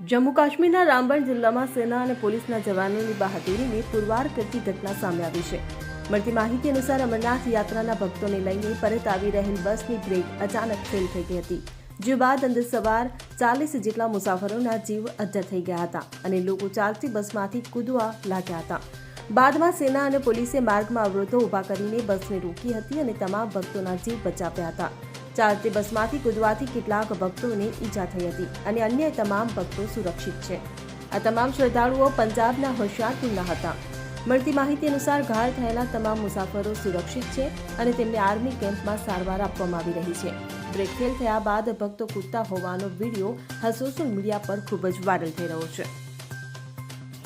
જમ્મુ કાશ્મીરના રામબન જિલ્લામાં સેના અને પોલીસના જવાનોની બહાદુરીને પુરવાર કરતી ઘટના સામે આવી છે. મળતી માહિતી અનુસાર અમરનાથ યાત્રાના ભક્તોને લઈને પરત આવી રહેલ બસની બ્રેક અચાનક ફેલ થઈ ગઈ હતી, જે બાદ અંદર સવાર ચાલીસ જેટલા મુસાફરોના જીવ અદ્ધર થઈ ગયા હતા અને લોકો ચાલતી બસમાંથી કૂદવા લાગ્યા હતા. બાદમાં સેના અને પોલીસે માર્ગમાં અવરોધો ઊભા કરીને બસને રોકી હતી અને તમામ ભક્તોના જીવ બચાવ્યા હતા. ચાલતી બસમાંથી કૂદવાથી કેટલાક ભક્તોને ઈજા થઈ હતી અને અન્ય તમામ ભક્તો સુરક્ષિત છે. આ તમામ શ્રદ્ધાળુઓ પંજાબના હોશિયારપુરના હતા. મળતી માહિતી અનુસાર ઘાયલ થયેલા તમામ મુસાફરો સુરક્ષિત છે અને તેમને આર્મી કેમ્પમાં સારવાર આપવામાં આવી રહી છે. બ્રેક ફેલ થયા બાદ ભક્તો કૂદતા હોવાનો વીડિયો સોશિયલ મીડિયા પર ખૂબ જ વાયરલ થઈ રહ્યો છે.